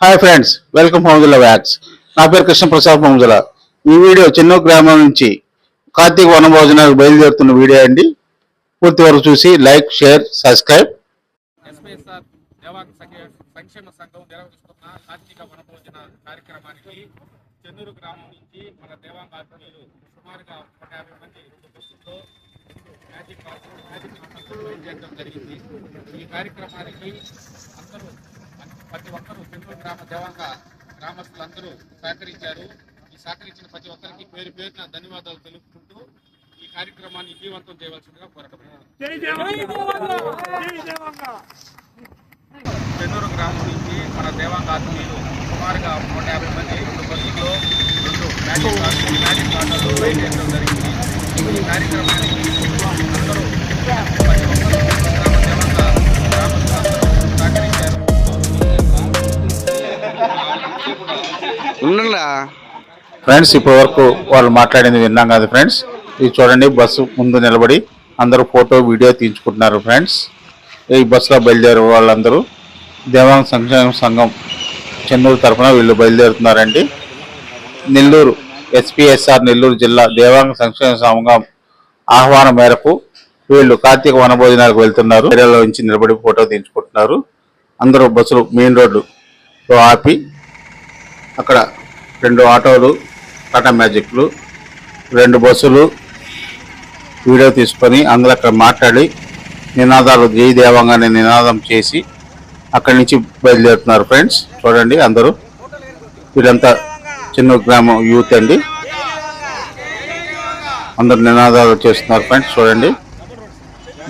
Hi friends welcome హోమ్జల వ్యాక్స్ నా పేరు కృష్ణప్రసాద్ హోమ్జల ఈ వీడియో చిన్న గ్రామం నుంచి కార్తీక వనభోజనాలకు బయలుదేరుతున్న వీడియో అండి. పూర్తి వరకు చూసి లైక్ షేర్ సబ్స్క్రైబ్. సంక్షేమ సంఘం నిర్వహిస్తున్న కార్తీక వనభోజన కార్యక్రమానికి చెన్నూరు గ్రామం నుంచి మన దేవాంగ ఆత్మీయులు సుమారుగా ఒక యాభై మంది మ్యాజిక్ మ్యాజిక్ జరిగింది. ఈ కార్యక్రమానికి అందరూ ప్రతి ఒక్కరూ చెన్నూరు గ్రామ దేవాంగ గ్రామస్తులందరూ సహకరించారు. ఈ సహకరించిన ప్రతి ఒక్కరికి పేరు పేరున ధన్యవాదాలు తెలుపుకుంటూ ఈ కార్యక్రమాన్ని విజయవంతం చేయవలసిందిగా కోరటం. చెన్నూరు గ్రామం నుంచి మన దేవాంగ ఆత్మీయులు సుమారుగా నూట యాభై మంది రెండు బస్సుల్లో రెండు మ్యాజిక్ మ్యాజిక్ జరిగింది. ఈ కార్యక్రమానికి అందరూ ఫ్రెండ్స్ ఇప్పటి వరకు వాళ్ళు మాట్లాడింది విన్నాం కదా ఫ్రెండ్స్ ఇది చూడండి బస్సు ముందు నిలబడి అందరూ ఫోటో వీడియో తీయించుకుంటున్నారు ఫ్రెండ్స్ ఈ బస్సులో బయలుదేరే వాళ్ళందరూ దేవాంగ సంక్షేమ సంఘం చెన్నూరు తరఫున వీళ్ళు బయలుదేరుతున్నారండి. నెల్లూరు ఎస్పీఎస్ఆర్ నెల్లూరు జిల్లా దేవాంగ సంక్షేమ సంఘం ఆహ్వానం మేరకు వీళ్ళు కార్తీక వనభోజనాలకు వెళ్తున్నారు. ఏరియాలో నుంచి నిలబడి ఫోటో తీయించుకుంటున్నారు. అందరూ బస్సులు మెయిన్ రోడ్డు ఆపి అక్కడ రెండు ఆటోలు టాటా మ్యాజిక్లు రెండు బస్సులు వీడియో తీసుకొని అందరూ అక్కడ మాట్లాడి నినాదాలు జై దేవంగానే నినాదం చేసి అక్కడి నుంచి బయలుదేరుతున్నారు ఫ్రెండ్స్. చూడండి అందరూ. వీళ్ళంతా చిన్న గ్రామం యూత్ అండి. అందరు నినాదాలు చేస్తున్నారు ఫ్రెండ్స్. చూడండి.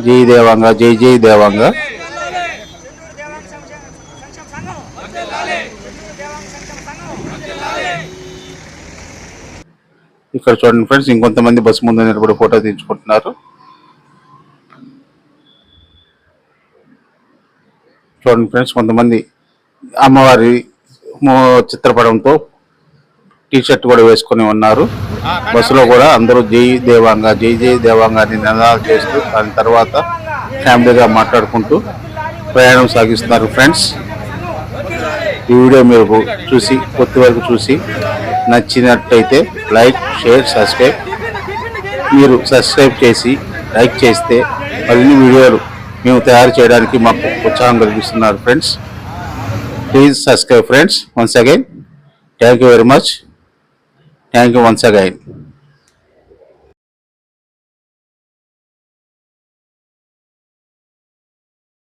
జై దేవంగా జై జై దేవంగా. ఇక్కడ చూడండి ఫ్రెండ్స్ ఇంకొంతమంది బస్సు ముందు నిలబడి ఫోటో తీయించుకుంటున్నారు. చూడండి ఫ్రెండ్స్ కొంతమంది అమ్మవారి చిత్రపటంతో టీ షర్ట్ కూడా వేసుకొని ఉన్నారు. బస్సులో కూడా అందరూ జై దేవాంగ జై జై దేవాంగ అని నినాదాలు చేస్తూ దాని తర్వాత ఫ్యామిలీగా మాట్లాడుకుంటూ ప్రయాణం సాగిస్తున్నారు ఫ్రెండ్స్. ఈ వీడియో మీరు చూసి కొద్ది వరకు చూసి నచ్చినట్టయితే లైక్ షేర్ సబ్స్క్రైబ్. మీరు సబ్స్క్రైబ్ చేసి లైక్ చేస్తే మరిన్ని వీడియోలు మేము తయారు చేయడానికి మాకు ఉత్సాహం కలిగిస్తున్నారు friends. Please subscribe friends once again thank you very much thank you once again